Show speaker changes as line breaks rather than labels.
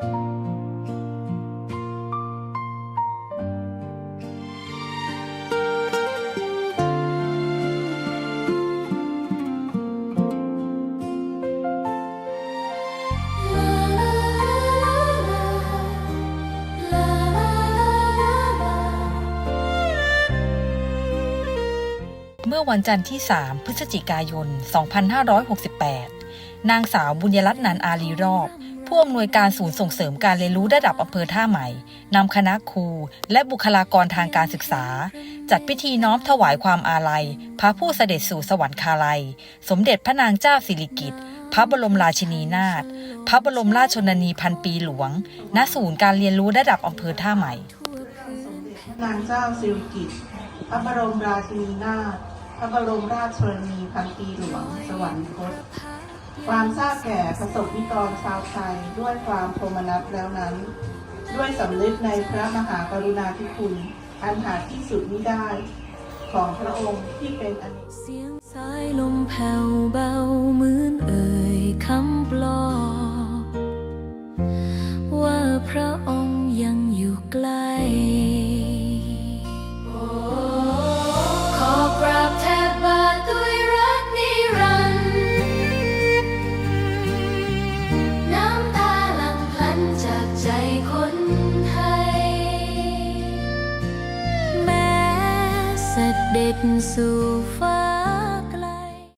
เมื่อวันจันทร์ที่ 3 พฤศจิกายน 2568 นางสาวบุญยรัตน์นันอารีรอบ ผู้อำนวยการศูนย์ส่งเสริมการเรียนรู้ระดับอำเภอท่าใหม่นำคณะครูและบุคลากรทางการศึกษา จัดพิธีน้อมถวายความอาลัย พระผู้เสด็จสู่สวรรคาลัย สมเด็จพระนางเจ้าสิริกิติ์พระบรมราชินีนาถพระบรมราชชนนีพันปีหลวง ณศูนย์การเรียนรู้ระดับอำเภอท่าใหม่
นางเจ้าสิริกิติ์พระบรมราชินีนาถพระบรมราชชนนีพันปีหลวง สวรรคต ความทราบแก่ประสบนิกรชาวไทยด้วยความโทมนัสแล้วนั้น ด้วยสำนึกในพระมหากรุณาธิคุณ อันหาที่สุดมิได้ ของพระองค์ที่เป็นอเน
เสียงสายลมแผ่วเบาเหมือนเอ่ยคำปลอบว่าพระองค์ยังอยู่ใกล้ ใจคนไทย แม้เสด็จสู่ฟ้า